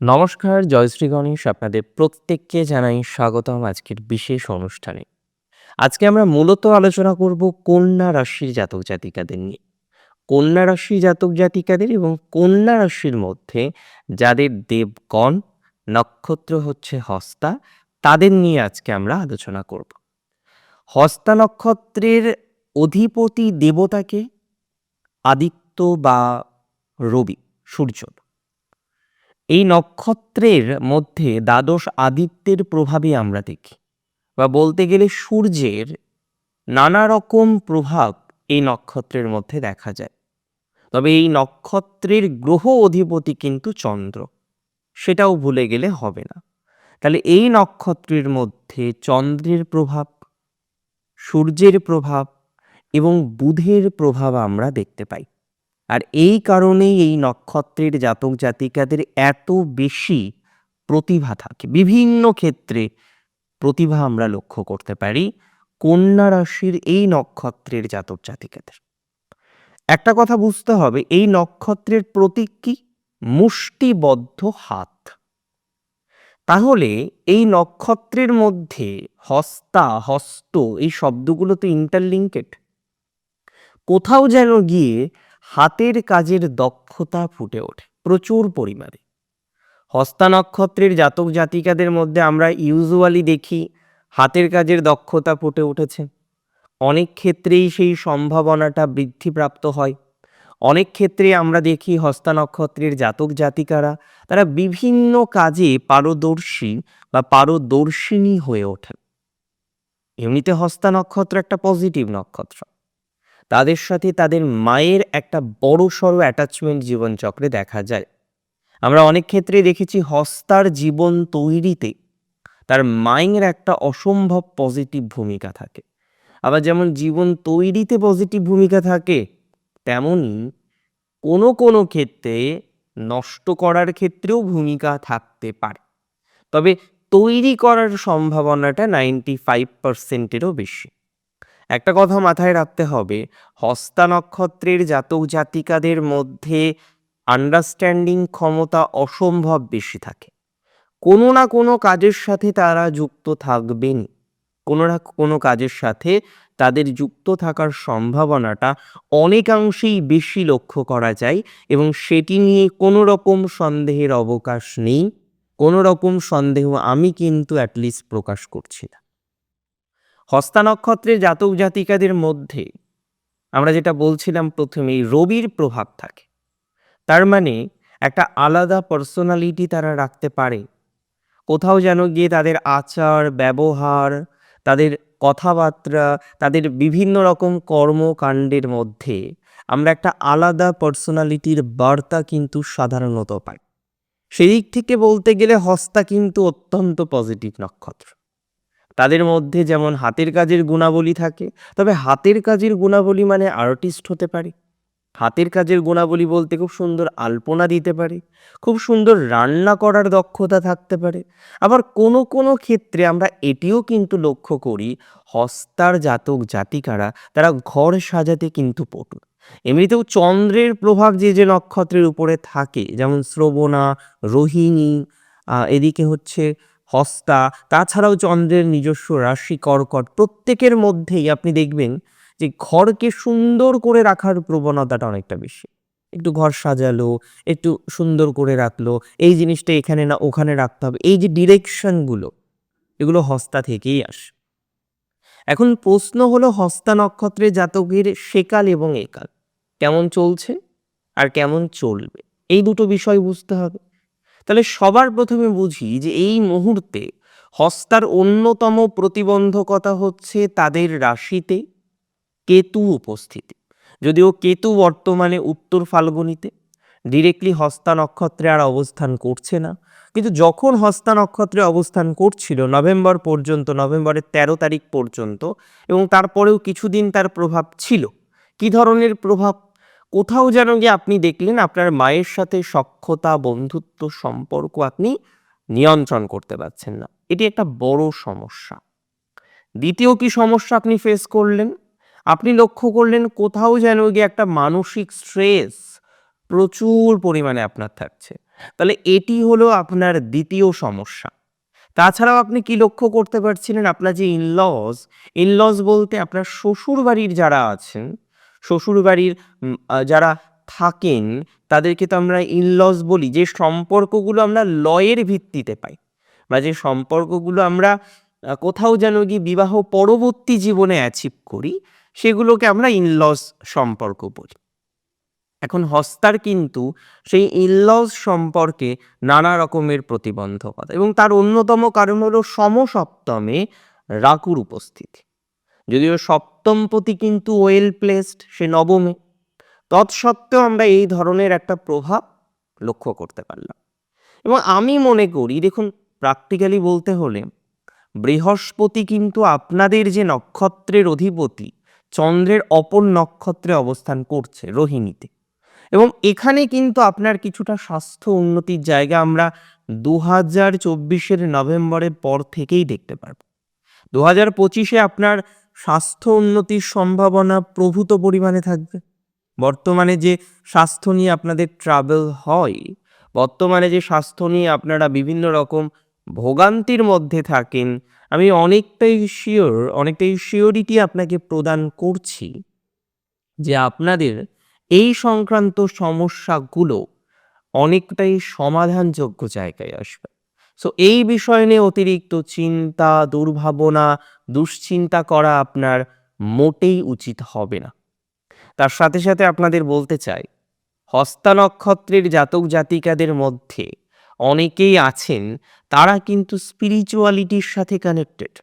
নমস্কার জয়শ্রী গণেশ আপনাদের প্রত্যেককে জানাই স্বাগতম আজকের বিশেষ অনুষ্ঠানে। আজকে আমরা মূলত আলোচনা করব কন্যা রাশির জাতক জাতিকাদের নিয়ে। কন্যা রাশি জাতক জাতিকাদের এবং কন্যা রাশির মধ্যে যাদের দেবগণ, নক্ষত্র হচ্ছে হস্তা, তাদের নিয়ে আজকে আমরা আলোচনা করব। হস্তা নক্ষত্রের অধিপতি দেবতাকে আদিত্য বা রবি সূর্য এই নক্ষত্রের মধ্যে দ্বাদশ আদিত্যের প্রভাবই আমরা দেখি বা বলতে গেলে সূর্যের নানা রকম প্রভাব এই নক্ষত্রের মধ্যে দেখা যায়। তবে এই নক্ষত্রের গ্রহ অধিপতি কিন্তু চন্দ্র, সেটাও ভুলে গেলে হবে না। তাহলে এই নক্ষত্রের মধ্যে চন্দ্রের প্রভাব, সূর্যের প্রভাব এবং বুধের প্রভাব আমরা দেখতে পাই। আর এই কারণেই এই নক্ষত্রের জাতক জাতিকাদের এত বেশি প্রতিভা থাকে। বিভিন্ন ক্ষেত্রে প্রতিভা আমরা লক্ষ্য করতে পারি কন্যা রাশির এই নক্ষত্রের জাতক জাতিকাদের। একটা কথা বুঝতে হবে, এই নক্ষত্রের প্রতীক কি? মুষ্টিবদ্ধ হাত। তাহলে এই নক্ষত্রের মধ্যে হস্তা, হস্ত এই শব্দগুলো তো ইন্টারলিঙ্কেড কোথাও যেন গিয়ে হাতের কাজের দক্ষতা ফুটে ওঠে, প্রচুর পরিমাণে। হস্তা নক্ষত্রের জাতক জাতিকাদের মধ্যে আমরা ইউজুয়ালি দেখি হাতের কাজের দক্ষতা ফুটে উঠেছে। অনেক ক্ষেত্রেই সেই সম্ভাবনাটা বৃদ্ধিপ্রাপ্ত হয়। অনেক ক্ষেত্রে আমরা দেখি হস্তা নক্ষত্রের জাতক জাতিকারা, তারা বিভিন্ন কাজে পারদর্শী বা পারদর্শিনী হয়ে ওঠেন। এমনিতে হস্তা নক্ষত্র একটা পজিটিভ নক্ষত্র। তাদের সাথে তাদের মায়ের একটা বড় সড়ো অ্যাটাচমেন্ট জীবনচক্রে দেখা যায়। আমরা অনেক ক্ষেত্রে দেখেছি হস্তার জীবন তৈরিতে তার মায়ের একটা অসম্ভব পজিটিভ ভূমিকা থাকে। আবার যেমন জীবন তৈরিতে পজিটিভ ভূমিকা থাকে তেমনই কোনো কোনো ক্ষেত্রে নষ্ট করার ক্ষেত্রেও ভূমিকা থাকতে পারে। তবে তৈরি করার সম্ভাবনাটা নাইনটি ফাইভ পার্সেন্টেরও বেশি। একটা কথা মাথায় রাখতে হবে, হস্তা নক্ষত্রের জাতক জাতিকাদের মধ্যে আন্ডারস্ট্যান্ডিং ক্ষমতা অসম্ভব বেশি থাকে। কোনো না কোনো কাজের সাথে তারা যুক্ত থাকবেন। কোনো না কোনো কাজের সাথে তাদের যুক্ত থাকার সম্ভাবনাটা অনেকাংশেই বেশি লক্ষ্য করা যায় এবং সেটি নিয়ে কোনো রকম সন্দেহের অবকাশ নেই। কোনো রকম সন্দেহ আমি কিন্তু অ্যাটলিস্ট প্রকাশ করছি না। হস্তা নক্ষত্রের জাতক জাতিকাদের মধ্যে আমরা যেটা বলছিলাম প্রথমেই, রবির প্রভাব থাকে। তার মানে একটা আলাদা পার্সোনালিটি তারা রাখতে পারে। কোথাও যেন গিয়ে তাদের আচার, ব্যবহার, তাদের কথাবার্তা, তাদের বিভিন্ন রকম কর্মকাণ্ডের মধ্যে আমরা একটা আলাদা পার্সোনালিটির বার্তা কিন্তু সাধারণত পাই। সেদিক থেকে বলতে গেলে হস্তা কিন্তু অত্যন্ত পজিটিভ নক্ষত্র। তাদের মধ্যে যেমন হাতের কাজের গুণাবলী থাকে, তবে হাতের কাজের গুণাবলী মানে আর্টিস্ট হতে পারে। হাতের কাজের গুণাবলী বলতে খুব সুন্দর আলপনা দিতে পারে, খুব সুন্দর রান্না করার দক্ষতা থাকতে পারে। আবার কোনো কোনো ক্ষেত্রে আমরা এটিও কিন্তু লক্ষ্য করি, হস্তার জাতক জাতিকারা তারা ঘর সাজাতে কিন্তু পটু। এমনিতেও চন্দ্রের প্রভাব যে যে নক্ষত্রের উপরে থাকে, যেমন শ্রবণা, রোহিণী এদিকে হচ্ছে হস্তা, তাছাড়াও চন্দ্রের নিজস্ব রাশি কর্কট, প্রত্যেকের মধ্যেই আপনি দেখবেন যে ঘরকে সুন্দর করে রাখার প্রবণতাটা অনেকটা বেশি। একটু ঘর সাজালো, একটু সুন্দর করে রাখল, এই জিনিসটা এখানে না ওখানে রাখতে হবে, এই যে ডিরেকশনগুলো, এগুলো হস্তা থেকেই আসে। এখন প্রশ্ন হলো হস্তা নক্ষত্রের জাতকের সেকাল এবং একাল, কেমন চলছে আর কেমন চলবে? এই দুটো বিষয় বুঝতে হবে। তাহলে সবার প্রথমে বুঝি যে এই মুহূর্তে হস্তার অন্যতম প্রতিবন্ধকতা হচ্ছে তাদের রাশিতে কেতু উপস্থিতি। যদিও কেতু বর্তমানে উত্তর ফাল্গুনিতে ডিরেক্টলি হস্তা নক্ষত্রে আর অবস্থান করছে না। কিন্তু যখন হস্তা নক্ষত্রে অবস্থান করছিল নভেম্বর পর্যন্ত, নভেম্বরের ১৩ তারিখ পর্যন্ত এবং তারপরেও কিছুদিন তার প্রভাব ছিল, কি ধরনের প্রভাব কোথাও যেন গিয়ে আপনি দেখলেন আপনার মায়ের সাথে সক্ষতা বন্ধুত্ব, সম্পর্ক আপনি নিয়ন্ত্রণ করতে পারছেন না। এটি একটা বড় সমস্যা। দ্বিতীয় কি সমস্যা আপনি ফেস করলেন? আপনি লক্ষ্য করলেন কোথাও যেন গিয়ে একটা মানসিক স্ট্রেস প্রচুর পরিমাণে আপনার থাকছে। তাহলে এটি হলো আপনার দ্বিতীয় সমস্যা। তাছাড়াও আপনি কি লক্ষ্য করতে পারছিলেন? আপনার যে ইনলজ ইনলজ বলতে আপনার শ্বশুর বাড়ির যারা আছেন শ্বশুর বাড়ির যারা থাকেন, তাদেরকে তো আমরা ইনলজ বলি। যে সম্পর্কগুলো আমরা লয়ের ভিত্তিতে পাই বা যে সম্পর্কগুলো আমরা কোথাও যেন গিয়ে বিবাহ পরবর্তী জীবনে অ্যাচিভ করি, সেগুলোকে আমরা ইনলজ সম্পর্ক বলি। এখন হস্তার কিন্তু সেই ইনলজ সম্পর্কে নানা রকমের প্রতিবন্ধকতা এবং তার অন্যতম কারণ হলো সমসপ্তমে রাকুর উপস্থিতি। যদিও সপ্তমপতি কিন্তু ওয়েল প্লেসড, সে নবমে। তৎসত্ত্বেও আমরা এই ধরনের একটা প্রভাব লক্ষ্য করতে পারলাম। এবং আমি মনে করি, দেখুন প্র্যাকটিক্যালি বলতে হলে, বৃহস্পতি কিন্তু আপনাদের যে নক্ষত্রের অধিপতি, চন্দ্রের অপর নক্ষত্রে অবস্থান করছে, রোহিণীতে। এবং এখানে কিন্তু আপনার কিছুটা স্বাস্থ্য উন্নতির জায়গা আমরা দু হাজার চব্বিশের নভেম্বরের পর থেকেই দেখতে পারব। দু হাজার পঁচিশে আপনার স্বাস্থ্য উন্নতির সম্ভাবনা প্রভূত পরিমাণে থাকবে। বর্তমানে যে স্বাস্থ্য নিয়ে আপনাদের ট্রাভেল হয়, বর্তমানে যে স্বাস্থ্য নিয়ে আপনারা বিভিন্ন রকম ভোগান্তির মধ্যে থাকেন, আমি অনেকটাই শিওর অনেকটাই শিওরিটি আপনাকে প্রদান করছি যে আপনাদের এই সংক্রান্ত সমস্যাগুলো অনেকটাই সমাধানযোগ্য জায়গায় আসবে। সো এই বিষয় নিয়ে অতিরিক্ত চিন্তা, দুর্ভাবনা দুশ্চিন্তা করা আপনার মোটেই উচিত হবে না। তার সাথে সাথে আপনাদের বলতে চাই, হস্তা নক্ষত্রের জাতক জাতিকাদের মধ্যে অনেকেই আছেন, তারা কিন্তু স্পিরিচুয়ালিটির সাথে কানেক্টেড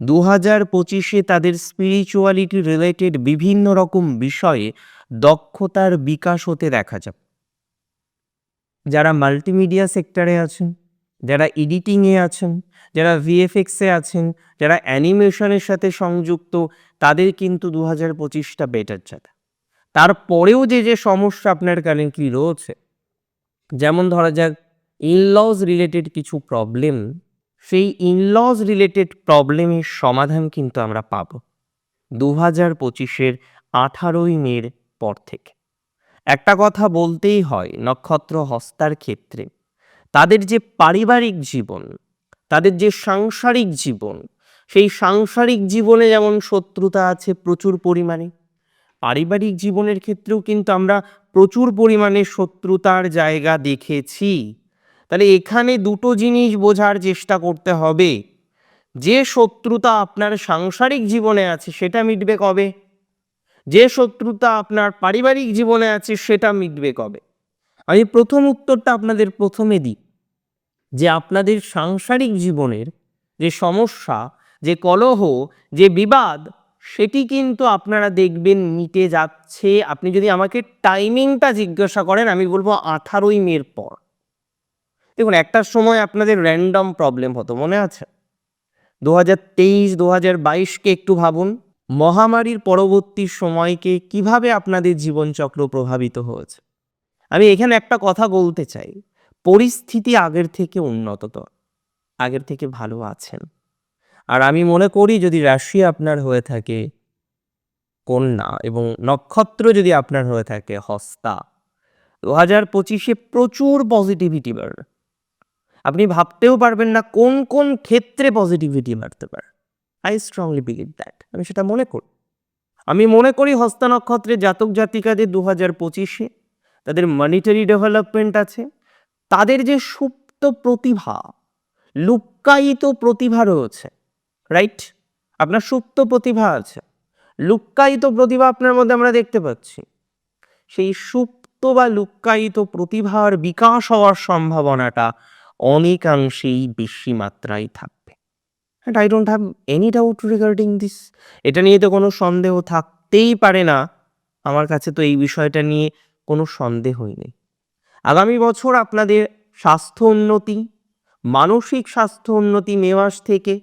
দু হাজার পঁচিশে তাদের স্পিরিচুয়ালিটি রিলেটেড বিভিন্ন রকম বিষয়ে দক্ষতার বিকাশ হতে দেখা যাবে। যারা মাল্টিমিডিয়া সেক্টরে আছেন যারা এডিটিংয়ে আছেন, যারা ভিএফএক্সে আছেন, যারা অ্যানিমেশনের সাথে সংযুক্ত, তাদের কিন্তু দু হাজার পঁচিশটা বেটার যাবে তারপরেও যে যে সমস্যা আপনার কারেন্টলি রয়েছে, যেমন ধরা যাক ইনলজ রিলেটেড কিছু প্রবলেম সেই ইনলজ রিলেটেড প্রবলেমের সমাধান কিন্তু আমরা পাব দু হাজার পঁচিশের আঠারোই মের পর থেকে। একটা কথা বলতেই হয়, নক্ষত্র হস্তার ক্ষেত্রে তাদের যে পারিবারিক জীবন, তাদের যে সাংসারিক জীবন, সেই সাংসারিক জীবনে যেমন শত্রুতা আছে প্রচুর পরিমাণে, পারিবারিক জীবনের ক্ষেত্রেও কিন্তু আমরা প্রচুর পরিমাণে শত্রুতার জায়গা দেখেছি। তাহলে এখানে দুটো জিনিস বোঝার চেষ্টা করতে হবে। যে শত্রুতা আপনার সাংসারিক জীবনে আছে সেটা মিটবে কবে? যে শত্রুতা আপনার পারিবারিক জীবনে আছে সেটা মিটবে কবে? আমি প্রথম উত্তরটা আপনাদের প্রথমে দিই, যে আপনাদের সাংসারিক জীবনের যে সমস্যা, যে কলহ, যে বিবাদ, সেটি কিন্তু আপনারা দেখবেন মিটে যাচ্ছে। আপনি যদি আমাকে টাইমিংটা জিজ্ঞাসা করেন, আমি বলব আঠারোই মের পর। দেখুন, একটা সময় আপনাদের র্যান্ডম প্রবলেম হতো, মনে আছে? দু হাজার তেইশ দু হাজার বাইশকে একটু ভাবুন, মহামারীর পরবর্তী সময়কে কীভাবে আপনাদের জীবনচক্র প্রভাবিত হয়েছে? আমি এখানে একটা কথা বলতে চাই। পরিস্থিতি আগের থেকে উন্নততর আগের থেকে ভালো আছেন। আর আমি মনে করি যদি রাশি আপনার হয়ে থাকে, কন্যা এবং নক্ষত্র যদি আপনার হয়ে থাকে, হস্তা, দু হাজার পঁচিশে প্রচুর পজিটিভিটি বাড়বে আপনি ভাবতেও পারবেন না কোন কোন ক্ষেত্রে পজিটিভিটি বাড়তে পারে। আই স্ট্রংলি বিলিভ দ্যাট আমি সেটা মনে করি। আমি মনে করি হস্তা নক্ষত্রে জাতক জাতিকাদের দু হাজার পঁচিশে তাদের মনিটারি ডেভেলপমেন্ট আছে, তাদের যে সুপ্ত প্রতিভা, লুক্কায়িত প্রতিভা রয়েছে রাইট আপনার সুপ্ত প্রতিভা আছে, লুক্কায়িত প্রতিভা আপনার মধ্যে আমরা দেখতে পাচ্ছি। সেই সুপ্ত বা লুক্কায়িত প্রতিভার বিকাশ হওয়ার সম্ভাবনাটা অনেকাংশেই বেশি মাত্রায় থাকবে। I don't have any doubt regarding this এটা নিয়ে তো কোনো সন্দেহ থাকতেই পারে না। আমার কাছে তো এই বিষয়টা নিয়ে কোনো সন্দেহই নেই। আগামী বছর আপনাদের স্বাস্থ্য উন্নতি, মানসিক স্বাস্থ্য উন্নতি মে মাস থেকে,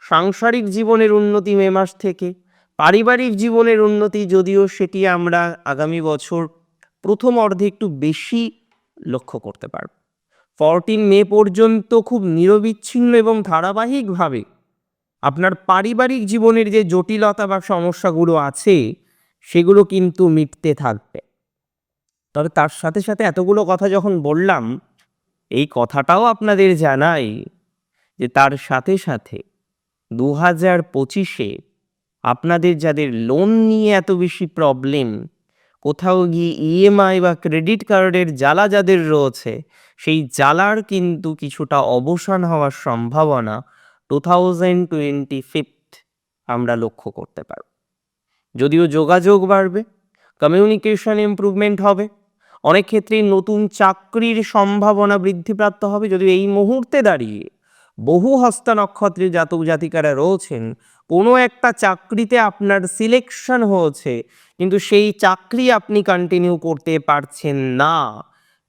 সাংসারিক জীবনের উন্নতি মে মাস থেকে, পারিবারিক জীবনের উন্নতি যদিও সেটি আমরা আগামী বছর প্রথম অর্ধে একটু বেশি লক্ষ্য করতে পারব। ফরটিন মে পর্যন্ত খুব নিরবিচ্ছিন্ন এবং ধারাবাহিকভাবে আপনার পারিবারিক জীবনের যে জটিলতা বা সমস্যাগুলো আছে, সেগুলো কিন্তু মিটতে থাকবে। তবে তার সাথে সাথে এতগুলো কথা যখন বললাম, এই কথাটাও আপনাদের জানাই যে তার সাথে সাথে দু হাজার পঁচিশে আপনাদের যাদের লোন নিয়ে এত বেশি প্রবলেম কোথাও গিয়ে ইএমআই বা ক্রেডিট কার্ডের জ্বালা যাদের রয়েছে, সেই জ্বালার কিন্তু কিছুটা অবসান হওয়ার সম্ভাবনা টু থাউজেন্ড টোয়েন্টি ফিফথ আমরা লক্ষ্য করতে পারব। যদিও যোগাযোগ বাড়বে কমিউনিকেশন ইমপ্রুভমেন্ট হবে অনেক ক্ষেত্রেই নতুন চাকরির সম্ভাবনা বৃদ্ধিপ্রাপ্ত হবে। যদিও এই মুহূর্তে দাঁড়িয়ে বহু হস্ত নক্ষত্রের জাতক জাতিকারা রয়েছেন, কোনো একটা চাকরিতে আপনার সিলেকশন হয়েছে, কিন্তু সেই চাকরি আপনি কন্টিনিউ করতে পারছেন না।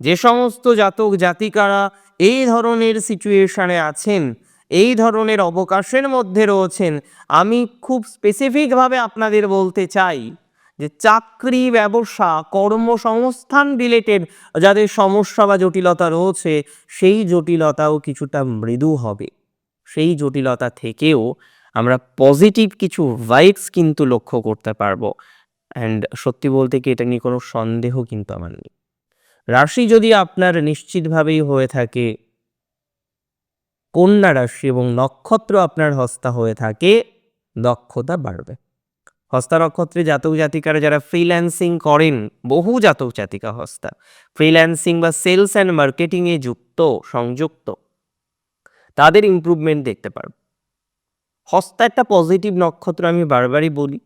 যে সমস্ত জাতক জাতিকারা এই ধরনের সিচুয়েশনে আছেন, এই ধরনের অবকাশের মধ্যে রয়েছেন, আমি খুব স্পেসিফিকভাবে আপনাদের বলতে চাই যে চাকরি, ব্যবসা, কর্মসংস্থান রিলেটেড যাদের সমস্যা বা জটিলতা রয়েছে, সেই জটিলতাও কিছুটা মৃদু হবে। সেই জটিলতা থেকেও আমরা পজিটিভ কিছু ভাইবস কিন্তু লক্ষ্য করতে পারব। অ্যান্ড সত্যি বলতে কি, এটা নিয়ে কোনো সন্দেহ কিন্তু আমার নেই। রাশি যদি আপনার নিশ্চিতভাবেই হয়ে থাকে, কন্যা রাশি এবং নক্ষত্র আপনার হস্তা হয়ে থাকে, দক্ষতা বাড়বে। হস্তা নক্ষত্রে জাতক জাতিকারা যারা ফ্রিল্যান্সিং করেন, বহু জাতক জাতিকা হস্তা। ফ্রিল্যান্সিং বা সেলস অ্যান্ড মার্কেটিংয়ে যুক্ত, সংযুক্ত। তাদের ইম্প্রুভমেন্ট দেখতে পারব। হস্তা একটা পজিটিভ নক্ষত্র আমি বারবারই বলি।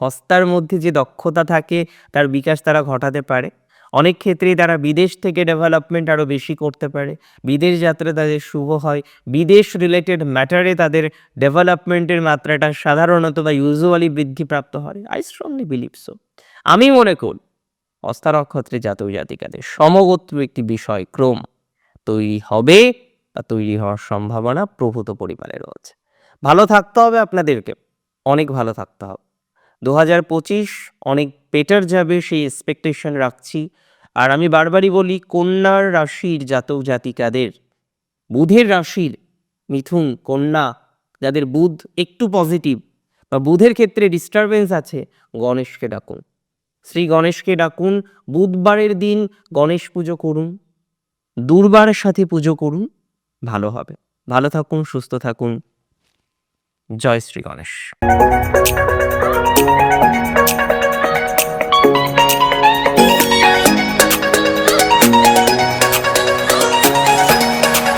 হস্তার মধ্যে যে দক্ষতা থাকে, তার বিকাশ তারা ঘটাতে পারে। অনেক ক্ষেত্রেই তারা বিদেশ থেকে ডেভেলপমেন্ট আরও বেশি করতে পারে। বিদেশ যাত্রা তাদের শুভ হয়। বিদেশ রিলেটেড ম্যাটারে তাদের ডেভেলপমেন্টের মাত্রাটা সাধারণত বা ইউজুয়ালি বৃদ্ধিপ্রাপ্ত হয়। আই স্ট্রংলি বিলিভ সো আমি মনে করি হস্তা নক্ষত্রে জাতক জাতিকাদের সমগোত্র একটি বিষয়, ক্রম। তৈরি হবে বা তৈরি হওয়ার সম্ভাবনা প্রভূত পরিমাণে রয়েছে। ভালো থাকতে হবে আপনাদেরকে। অনেক ভালো থাকতে হবে। দু হাজার পঁচিশ অনেক বেটার যাবে সেই এক্সপেকটেশন রাখছি। আর আমি বারবারই বলি, কন্যার রাশির জাতক জাতিকাদের, বুধের রাশির মিথুন কন্যা, যাদের বুধ একটু পজিটিভ বা বুধের ক্ষেত্রে ডিস্টারবেন্স আছে, গণেশকে ডাকুন। শ্রী গণেশকে ডাকুন, বুধবারের দিন গণেশ পুজো করুন দুর্বারের সাথে পুজো করুন, ভালো হবে। ভালো থাকুন, সুস্থ থাকুন। জয় শ্রী গণেশ।